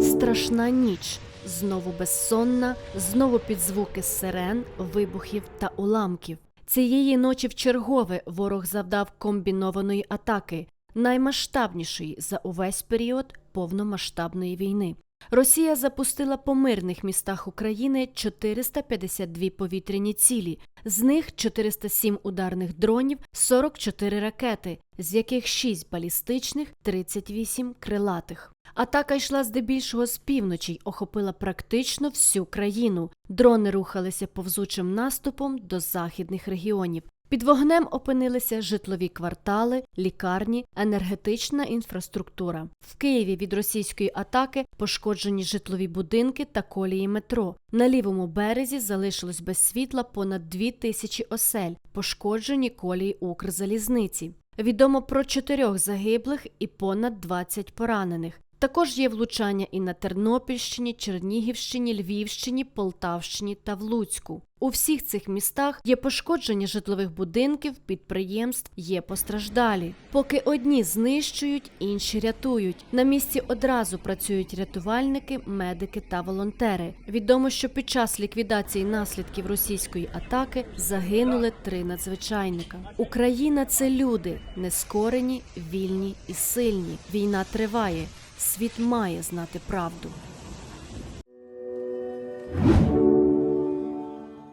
Страшна ніч. Знову безсонна, знову під звуки сирен, вибухів та уламків. Цієї ночі в чергове ворог завдав комбінованої атаки, наймасштабнішої за увесь період повномасштабної війни. Росія запустила по мирних містах України 452 повітряні цілі, з них 407 ударних дронів, 44 ракети, з яких 6 балістичних, 38 крилатих. Атака йшла здебільшого з півночі й охопила практично всю країну. Дрони рухалися повзучим наступом до західних регіонів. Під вогнем опинилися житлові квартали, лікарні, енергетична інфраструктура. В Києві від російської атаки пошкоджені житлові будинки та колії метро. На лівому березі залишилось без світла понад дві тисячі осель, пошкоджені колії Укрзалізниці. Відомо про чотирьох загиблих і понад 20 поранених. Також є влучання і на Тернопільщині, Чернігівщині, Львівщині, Полтавщині та в Луцьку. У всіх цих містах є пошкодження житлових будинків, підприємств, є постраждалі. Поки одні знищують, інші рятують. На місці одразу працюють рятувальники, медики та волонтери. Відомо, що під час ліквідації наслідків російської атаки загинули три надзвичайника. Україна це люди, нескорені, вільні і сильні. Війна триває. Світ має знати правду.